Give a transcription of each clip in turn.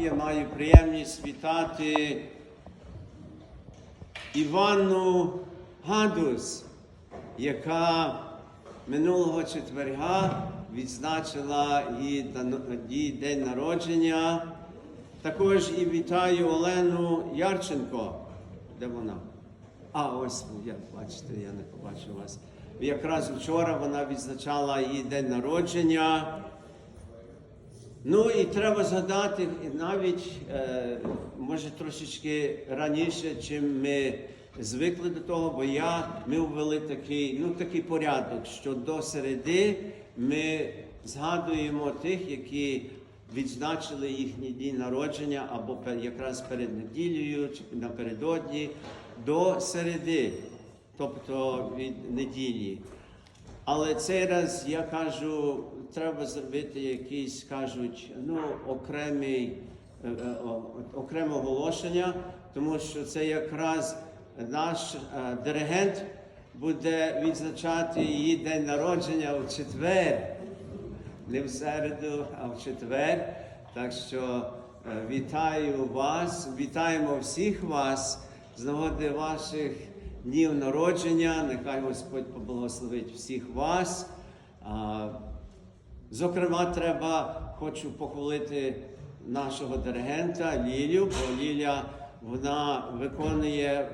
Я маю приємність вітати Іванну Гадус, яка минулого четверга відзначила її день народження. Також і вітаю Олену Ярченко. Де вона? А, ось, я, бачите, я не побачив вас. Якраз вчора вона відзначала її день народження. Ну і треба згадати навіть, е, може, трошечки раніше, чим ми звикли до того, бо я, ми ввели такий, ну, такий порядок, що до середи ми згадуємо тих, які відзначили їхній день народження або якраз перед неділею чи напередодні до середи, тобто від неділі. Але цей раз я кажу, треба зробити якийсь, кажуть, ну, окремий, е, е, окреме оголошення, тому що це якраз наш е, диригент буде відзначати її день народження у четвер, не в середу, а в четвер. Так що вітаю вас, вітаємо всіх вас з нагоди ваших днів народження. Нехай Господь поблагословить всіх вас. Зокрема, треба хочу похвалити нашого диригента Лілю, бо Ліля вона виконує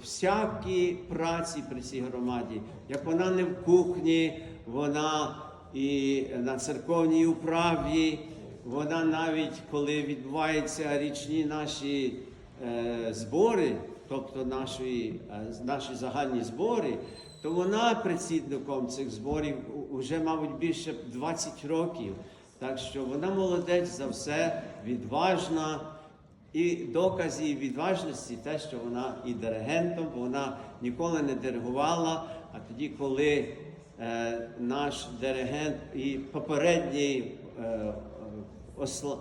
всякі праці при цій громаді. Як вона не в кухні, вона і на церковній управі, вона навіть коли відбуваються річні наші е, збори, тобто наші, е, наші загальні збори, то вона предсідником цих зборів вже, мабуть, більше 20 років. Так що вона молодець за все, відважна. І доказ її відважності те, що вона і диригентом, бо вона ніколи не диригувала. А тоді, коли е, наш диригент і попередній е, осла...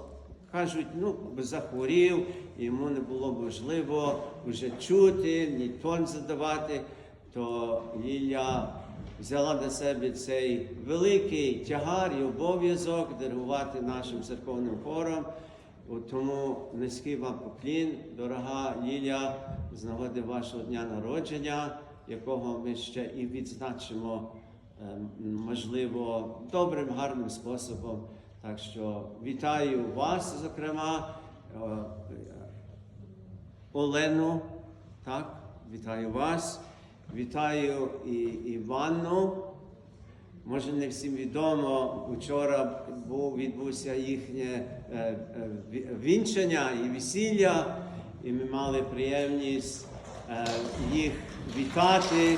кажуть, ну захворів, йому не було можливо вже чути, ні тон задавати, то Ліля взяла на себе цей великий тягар і обов'язок диригувати нашим церковним хором. Тому низький вам поклін, дорога Ліля, з нагоди вашого дня народження, якого ми ще і відзначимо, е, можливо, добрим, гарним способом. Так що вітаю вас, зокрема, е, Олену, так, вітаю вас, вітаю і Іванну. Може, не всім відомо, вчора був, відбувся їхнє е, е, вінчання і весілля, і ми мали приємність е, їх вітати е,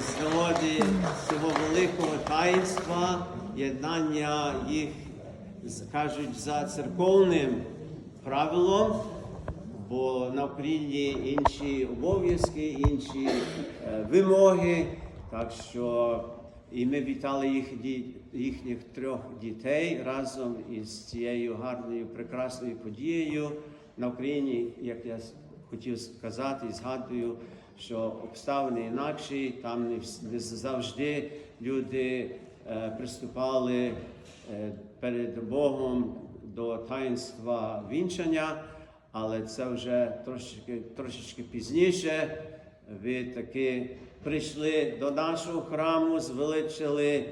з нагоди цього великого таїнства, єднання їх, кажуть, за церковним правилом бо на Україні інші обов'язки, інші е, вимоги. Так що і ми вітали їх, їхніх трьох дітей разом із цією гарною, прекрасною подією на Україні, як я хотів сказати і згадую, що обставини інакші, там не, не завжди люди е, приступали е, перед Богом до таїнства вінчання але це вже трошечки, трошечки пізніше. Ви таки прийшли до нашого храму, звеличили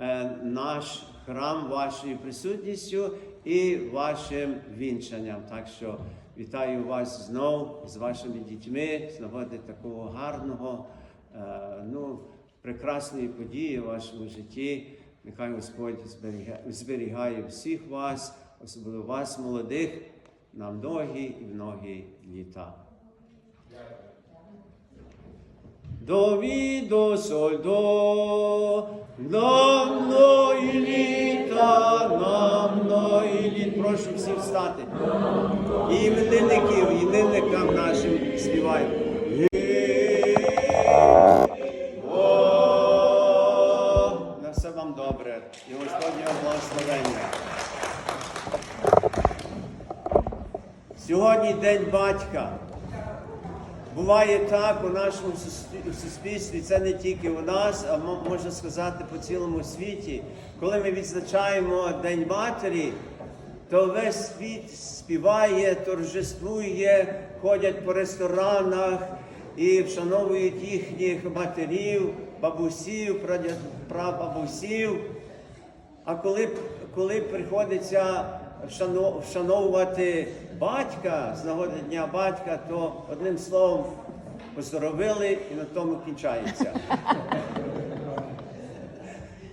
е, наш храм вашою присутністю і вашим вінчанням. Так що вітаю вас знов з вашими дітьми, з нагоди такого гарного, е, ну, прекрасної події в вашому житті. Нехай Господь зберігає всіх вас, особливо вас, молодих на многі і многі літа. Довідо сольдо, на многі літа, на многі літ. Прошу всіх встати. І іменинників, іменникам нашим співаємо. День батька. Буває так у нашому суспільстві, це не тільки у нас, а можна сказати по цілому світі. Коли ми відзначаємо День матері, то весь світ співає, торжествує, ходять по ресторанах і вшановують їхніх матерів, бабусів, прабабусів. А коли, коли приходиться вшановувати батька з нагоди Дня батька, то одним словом поздоровили і на тому кінчається.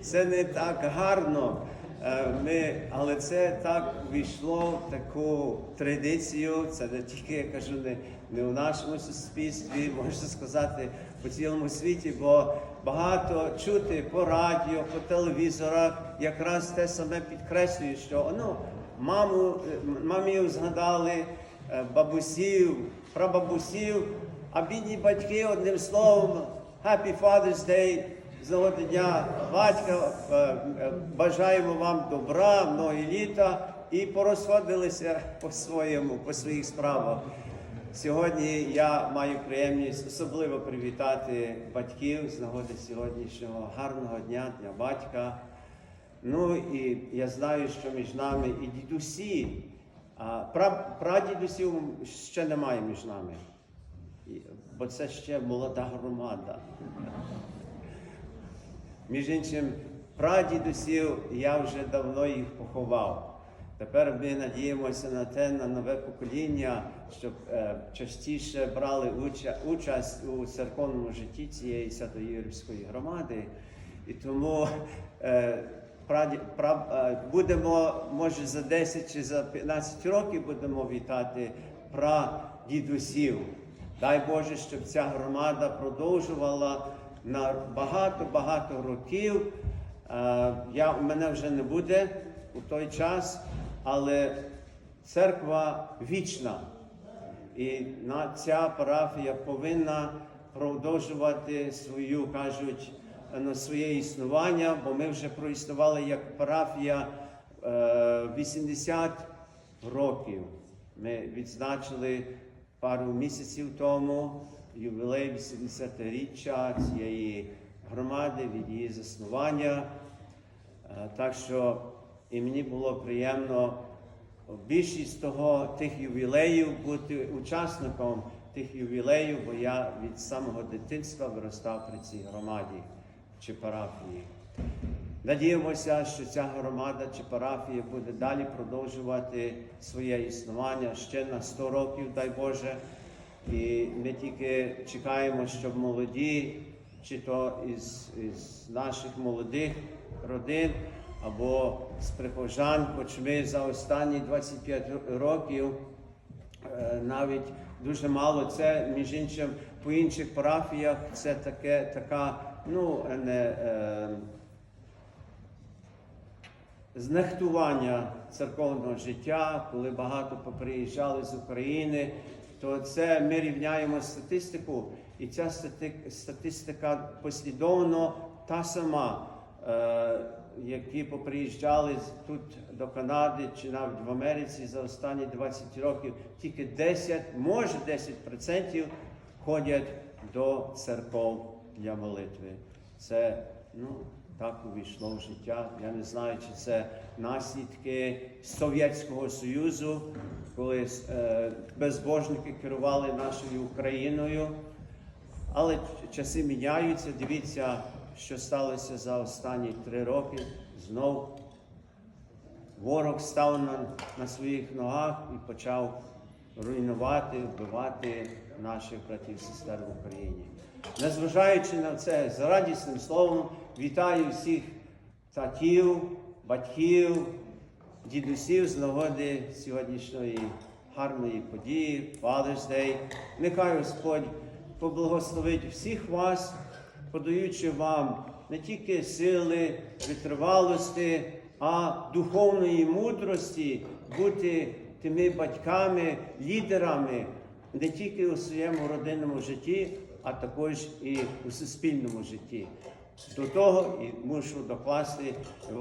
Це не так гарно, е, ми, але це так війшло в таку традицію. Це не тільки я кажу, не, не у нашому суспільстві, можна сказати, по цілому світі, бо багато чути по радіо, по телевізорах, якраз те саме підкреслює, що ну, маму, е, мамів згадали, е, бабусів, прабабусів, а бідні батьки, одним словом, Happy Father's Day, з дня батька е, бажаємо вам добра, многі літа і порозходилися по своєму, по своїх справах. Сьогодні я маю приємність особливо привітати батьків з нагоди сьогоднішнього гарного дня, дня батька. Ну і я знаю, що між нами і дідусі, а пра, прадідусів ще немає між нами, бо це ще молода громада. Між іншим, прадідусів я вже давно їх поховав. Тепер ми надіємося на те, на нове покоління, щоб е, частіше брали уча, участь у церковному житті цієї Свято-Юрівської громади. І тому е, будемо, може, за 10 чи за 15 років будемо вітати прадідусів. Дай Боже, щоб ця громада продовжувала на багато-багато років. Е, Я, у мене вже не буде у той час, але церква вічна. І ця парафія повинна продовжувати свою, кажуть, на своє існування, бо ми вже проіснували як парафія е, 80 років. Ми відзначили пару місяців тому ювілей 80-річчя цієї громади від її заснування. Е, Так що і мені було приємно більшість того тих ювілеїв бути учасником тих ювілеїв, бо я від самого дитинства виростав при цій громаді чи парафії. Надіємося, що ця громада чи парафія буде далі продовжувати своє існування ще на 100 років, дай Боже. І ми тільки чекаємо, щоб молоді, чи то із, із наших молодих родин, або з прихожан, хоч ми за останні 25 років е, навіть дуже мало. Це між іншим по інших парафіях це таке, така, ну не. Е, знехтування церковного життя, коли багато поприїжджали з України, то це ми рівняємо статистику, і ця статистика послідовно та сама, е, які поприїжджали тут до Канади чи навіть в Америці за останні 20 років, тільки 10, може 10% ходять до церков для молитви. Це ну, так увійшло в життя. Я не знаю, чи це наслідки Совєтського Союзу, коли е, безбожники керували нашою Україною. Але часи міняються. Дивіться, що сталося за останні три роки. Знов ворог став на, на своїх ногах і почав руйнувати, вбивати наших братів і сестер в Україні. Незважаючи на це, з радісним словом вітаю всіх татів, батьків, дідусів з нагоди сьогоднішньої гарної події, Father's Day. Нехай Господь поблагословить всіх вас, подаючи вам не тільки сили, витривалості, а духовної мудрості бути тими батьками, лідерами не тільки у своєму родинному житті, а також і у суспільному житті. До того і мушу докласти,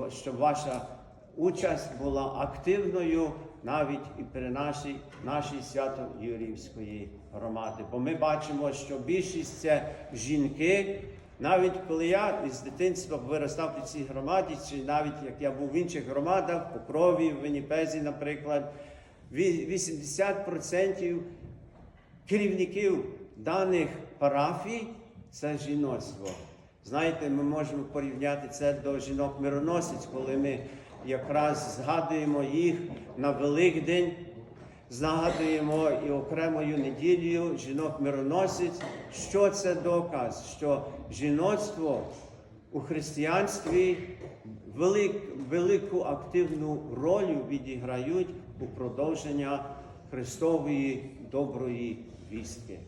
щоб ваша участь була активною навіть і при нашій, нашій свято Юріївської громади. Бо ми бачимо, що більшість це жінки, Навіть коли я із дитинства виростав у цій громаді, чи навіть як я був в інших громадах, по крові, в Вінніпезі, наприклад, 80% керівників даних парафій це жіноцтво. Знаєте, ми можемо порівняти це до жінок мироносець, коли ми якраз згадуємо їх на Великдень, згадуємо і окремою неділею жінок мироносець. Що це доказ? Що жіноцтво у християнстві велик, велику активну роль відіграють у продовження Христової доброї вістки.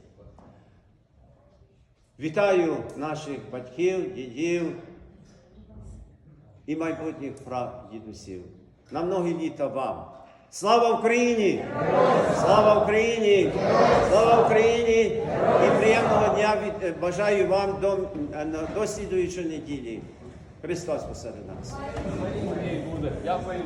Вітаю наших батьків, дідів і майбутніх прадідусів. На многі літа вам. Слава Україні! Слава Україні! Слава Україні! І приємного дня бажаю вам до, до слідуючої неділі. Христос посеред нас. Дякую.